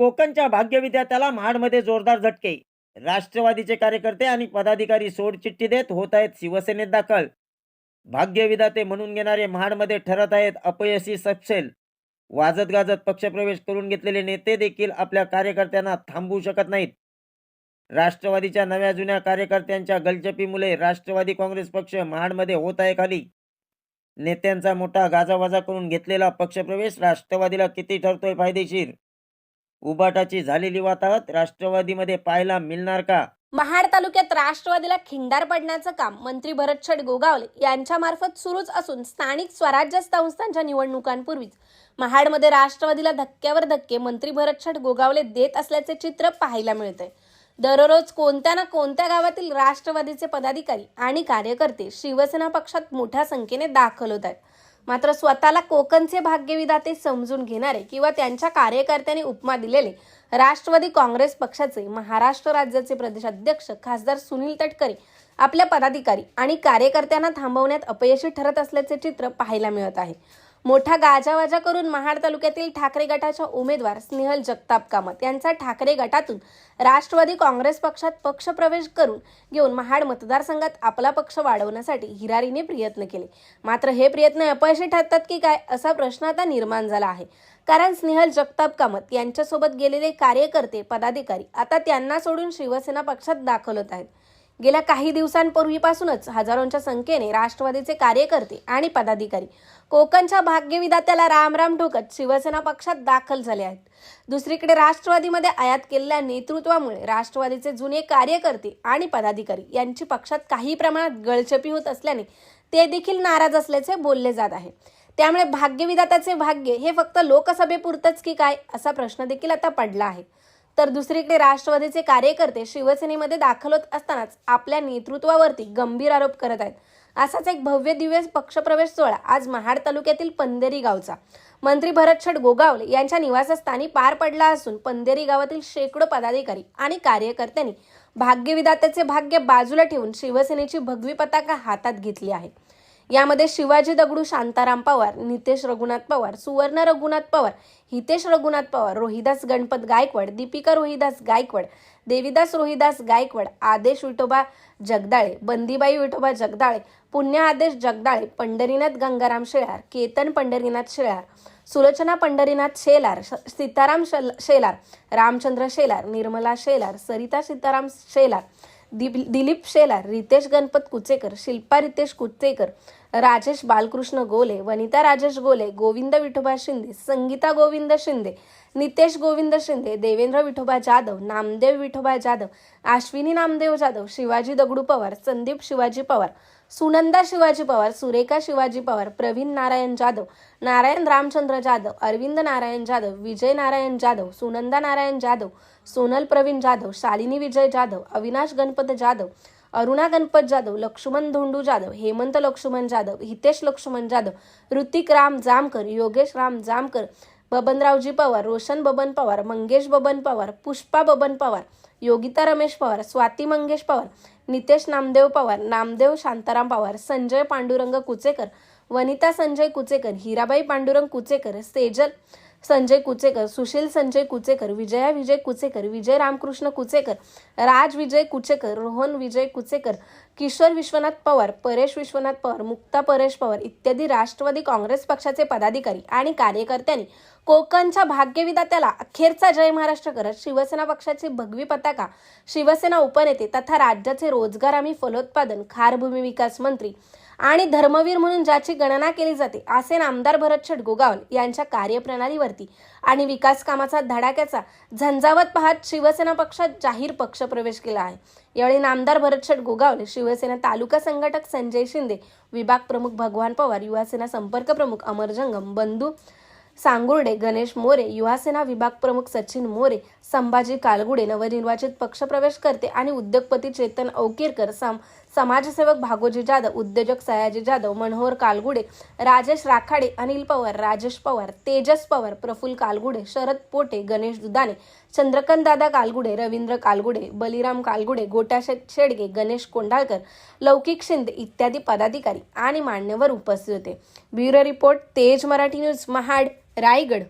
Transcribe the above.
कोकणच्या भाग्य विद्यार्थ्याला महाडमध्ये जोरदार झटके. राष्ट्रवादीचे कार्यकर्ते आणि पदाधिकारी सोडचिठ्ठी देत होत आहेत शिवसेनेत दाखल. भाग्यविधाते म्हणून घेणारे महाडमध्ये ठरत आहेत अपयशी सपसेल वाजत गाजत पक्षप्रवेश करून घेतलेले नेते देखील आपल्या कार्यकर्त्यांना थांबवू शकत नाहीत. राष्ट्रवादीच्या नव्या जुन्या कार्यकर्त्यांच्या गलचपीमुळे राष्ट्रवादी काँग्रेस पक्ष महाडमध्ये होत आहे खाली. नेत्यांचा मोठा गाजावाजा करून घेतलेला पक्षप्रवेश राष्ट्रवादीला किती ठरतोय फायदेशीर? उबाटाची झालेली वाताहत राष्ट्रवादीमध्ये पाहायला मिळणार का? महाड तालुक्यात राष्ट्रवादीला खिंडार पडण्याचं काम मंत्री भरतछट गोगावले यांच्या मार्फत सुरूच असून स्थानिक स्वराज्य संस्थांच्या निवडणुकांपूर्वीच महाडमध्ये राष्ट्रवादीला धक्क्यावर धक्के मंत्री भरतछट गोगावले देत असल्याचे चित्र पाहायला मिळतंय. दररोज कोणत्या ना कोणत्या गावातील राष्ट्रवादीचे पदाधिकारी आणि कार्यकर्ते शिवसेना पक्षात मोठ्या संख्येने दाखल होत आहेत. मात्र स्वतःला कोकणचे भाग्यविधाते समजून घेणारे किंवा त्यांच्या कार्यकर्त्यांनी उपमा दिलेले राष्ट्रवादी काँग्रेस पक्षाचे महाराष्ट्र राज्याचे प्रदेशाध्यक्ष खासदार सुनील तटकरे आपल्या पदाधिकारी आणि कार्यकर्त्यांना थांबवण्यात अपयशी ठरत असल्याचे चित्र पाहायला मिळत आहे. मोठा गाजावाजा करून महाड तालुक्यातील ठाकरे गटाच्या उमेदवार स्नेहल जगताप कामत यांचा ठाकरे गटातून राष्ट्रवादी काँग्रेस पक्षात पक्षप्रवेश करून घेऊन महाड मतदारसंघात आपला पक्ष वाढवण्यासाठी हिरारीने प्रयत्न केले. मात्र हे प्रयत्न अपयशी ठरतात की काय असा प्रश्न आता निर्माण झाला आहे. कारण स्नेहल जगताप कामत यांच्यासोबत गेलेले कार्यकर्ते पदाधिकारी आता त्यांना सोडून शिवसेना पक्षात दाखल होत आहेत. गेल्या काही दिवसांपूर्वीपासूनच हजारोंच्या संख्येने राष्ट्रवादीचे कार्यकर्ते आणि पदाधिकारी कोकणच्या भाग्यविदात्याला रामराम ठोकत शिवसेना पक्षात दाखल झाले आहेत. दुसरीकडे राष्ट्रवादीमध्ये आयात केलेल्या नेतृत्वामुळे राष्ट्रवादीचे जुने कार्यकर्ते आणि पदाधिकारी यांची पक्षात काही प्रमाणात गळचपी होत असल्याने ते देखील नाराज असल्याचे बोलले जात आहे. त्यामुळे भाग्यविदात्याचे भाग्य हे फक्त लोकसभेपुरतंच की काय असा प्रश्न देखील आता पडला आहे. तर दुसरीकडे राष्ट्रवादीचे कार्यकर्ते शिवसेनेमध्ये दाखल होत असतानाच आपल्या नेतृत्वावरती गंभीर आरोप करत आहेत. असाच एक भव्य दिव्य पक्षप्रवेश सोहळा आज महाड तालुक्यातील पंदेरी गावचा. मंत्री भरतछट गोगावले यांच्या निवासस्थानी पार पडला असून पंदेरी गावातील शेकडो पदाधिकारी आणि कार्यकर्त्यांनी भाग्यविधात्याचे भाग्य बाजूला ठेवून शिवसेनेची भगवी पताका हातात घेतली आहे. यामध्ये शिवाजी दगडू शांताराम पवार नितेश रघुनाथ पवार सुवर्ण रघुनाथ पवार हितेश रघुनाथ पवार रोहिदास गणपत गायकवाड दीपिका रोहिदास गायकवाड देविदास रोहिदास गायकवाड आदेश विठोबा जगदाळे बंदीबाई विठोबा जगदाळे पुण्य आदेश जगदाळे पंढरीनाथ गंगाराम शेळार केतन पंढरीनाथ शेळार सुलोचना पंढरीनाथ शेलार श- सीताराम शेलार रामचंद्र शेलार निर्मला शेलार सरिता सीताराम शेलार दिप- दिलीप शेलार रितेश गणपत कुचेकर शिल्पा रितेश कुचेकर राजेश बालकृष्ण गोले वनिता राजेश गोले गोविंद विठोबा शिंदे संगीता गोविंद शिंदे नितेश गोविंद शिंदे देवेंद्र विठोबा जाधव नामदेव विठोबा जाधव आश्विनी नामदेव जाधव शिवाजी दगडू पवार संदीप शिवाजी पवार सुनंदा शिवाजी पवार सुरेखा शिवाजी पवार प्रवीण नारायण जाधव नारायण रामचंद्र जाधव अरविंद नारायण जाधव विजय नारायण जाधव सुनंदा नारायण जाधव सोनल प्रवीण जाधव शालिनी विजय जाधव अविनाश गणपत जाधव अरुणा गणपत जाधव लक्ष्मण धोंडू जाधव हेमंत लक्ष्मण जाधव हितेश लक्ष्मण जाधव ऋतिक राम जामकर योगेश राम जामकर बबनरावजी पवार रोशन बबन पवार मंगेश बबन पवार पुष्पा बबन पवार योगिता रमेश पवार स्वाती मंगेश पवार नितेश नामदेव पवार नामदेव शांताराम पवार संजय पांडुरंग कुचेकर वनिता संजय कुचेकर हिराबाई पांडुरंग कुचेकर सेजल संजय कुचेकर सुशील संजय कुचेकर विजया विजय कुचेकर विजय रामकृष्ण कुचेकर राज विजय कुचेकर रोहन विजय कुचेकर किशोर विश्वनाथ पवार परेश विश्वनाथ पवार मुक्ता परेश पवार इत्यादी राष्ट्रवादी काँग्रेस पक्षाचे पदाधिकारी आणि कार्यकर्त्यांनी कोकणच्या भाग्यविदात्याला अखेरचा जय महाराष्ट्र करत शिवसेना पक्षाची भगवी पताका शिवसेना उपनेते तथा राज्याचे रोजगार आणि फलोत्पादन खारभूमी विकास मंत्री आणि धर्मवीर म्हणून ज्याची गणना केली जाते असे नामदार भरतछट गोगावल यांच्या कार्यप्रणालीवरती आणि विकास कामाचा धडाक्याचा झंझावत पाहत शिवसेना पक्षात जाहीर पक्षप्रवेश केला आहे. यावेळी नामदार भरतछट गोगावले शिवसेना तालुका संघटक संजय शिंदे विभाग प्रमुख भगवान पवार युवासेना संपर्क प्रमुख अमर जंगम बंधू सांगुर्डे गणेश मोरे युवासेना विभाग प्रमुख सचिन मोरे संभाजी कालगुडे नवनिर्वाचित पक्षप्रवेश करते आणि उद्योगपती चेतन औकीरकर सम समाजसेवक भागोजी जाधव उद्योजक सयाजी जाधव मनोहर कालगुडे राजेश राखाडे अनिल पवार राजेश पवार तेजस पवार प्रफुल कालगुडे शरद पोटे गणेश दुधाने चंद्रकांत दादा कालगुडे रवींद्र कालगुडे बलिराम कालगुडे गोट्या शेडगे गणेश कोंडाळकर लौकिक शिंदे इत्यादी पदाधिकारी आणि मान्यवर उपस्थित होते. ब्युरो रिपोर्ट तेज मराठी न्यूज महाड रायगड.